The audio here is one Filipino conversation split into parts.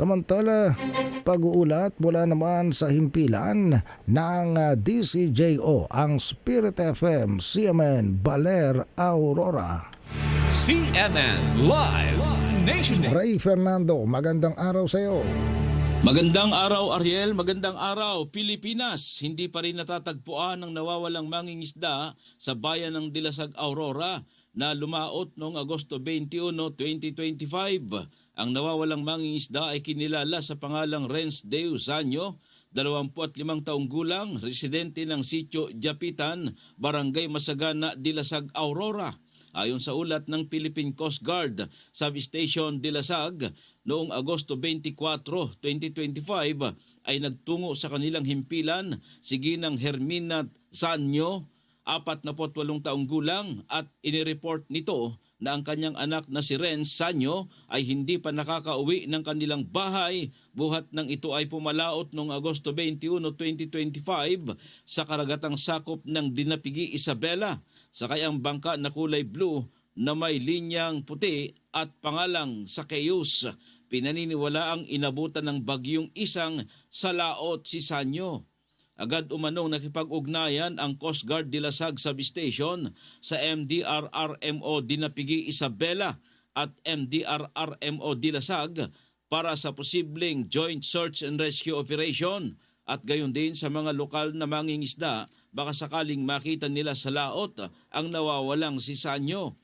Samantala, pag-uulat mula naman sa himpilan ng ah, DCJO ang Spirit FM CMN Baler Aurora. CNN Live Nation. Ray Fernando, magandang araw sa iyo. Magandang araw Ariel, magandang araw Pilipinas. Hindi pa rin natatagpuan ang nawawalang mangingisda sa bayan ng Dilasag Aurora na lumaot noong Agosto 21, 2025. Ang nawawalang mangingisda ay kinilala sa pangalang Renz Deus Sanyo, 25 taong gulang, residente ng sitio Japitan, Barangay Masagana, Dilasag, Aurora. Ayon sa ulat ng Philippine Coast Guard Substation Dilasag, noong Agosto 24, 2025 ay nagtungo sa kanilang himpilan si Ginang Hermina Sanyo, 48 taong gulang at inireport nito na ang kanyang anak na si Ren Sanyo ay hindi pa nakakauwi ng kanilang bahay buhat nang ito ay pumalaot noong Agosto 21, 2025 sa karagatang sakop ng Dinapigi Isabela sakay ang bangka na kulay blue na may linyang puti at pangalang Sakeus. Pinaniniwala ang inabutan ng bagyong isang sa laot si Sanyo. Agad umanong nakipag-ugnayan ang Coast Guard Dilasag Substation sa MDRRMO Dinapigi Isabela at MDRRMO Dilasag para sa posibleng joint search and rescue operation at gayon din sa mga lokal na mangingisda baka sakaling makita nila sa laot ang nawawalang si Sanyo.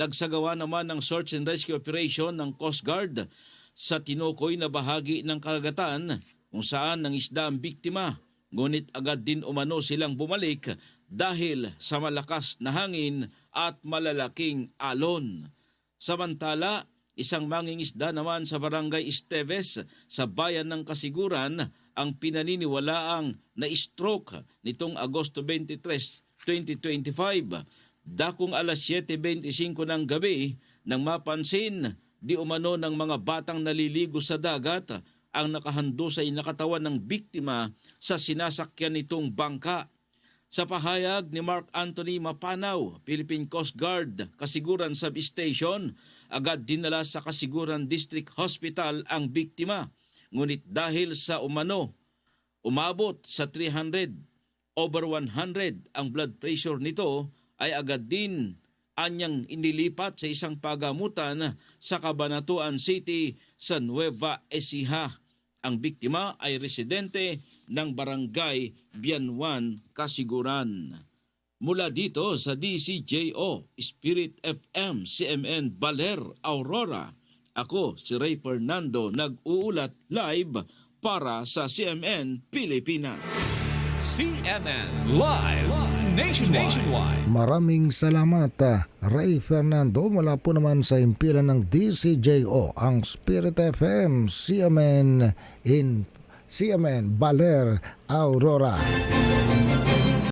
Nagsagawa naman ng search and rescue operation ng Coast Guard sa tinukoy na bahagi ng karagatan kung saan ng isda ang biktima. Ngunit agad din umano silang bumalik dahil sa malakas na hangin at malalaking alon. Samantala, isang mangingisda naman sa barangay Esteves sa bayan ng Kasiguran ang pinaniniwalaang na-stroke nitong Agosto 23, 2025. Dakong alas 7.25 ng gabi nang mapansin di umano ng mga batang naliligo sa dagat ang nakahandusay na katawan ng biktima sa sinasakyan nitong bangka. Sa pahayag ni Mark Anthony Mapanaw, Philippine Coast Guard, Kasiguran Substation, agad dinala sa Kasiguran District Hospital ang biktima. Ngunit dahil sa umano, umabot sa 300 over 100 ang blood pressure nito ay agad din anyang inilipat sa isang pagamutan sa Cabanatuan City sa Nueva Ecija. Ang biktima ay residente ng barangay Bianwan, Kasiguran. Mula dito sa DCJO, Spirit FM, CMN Baler, Aurora, ako si Ray Fernando nag-uulat live para sa CMN Pilipinas. CNN Live Nationwide. Maraming salamat, ah, Ray Fernando. Mula po naman sa himpilan ng DCJO, ang Spirit FM CMN in CMN Baler Aurora.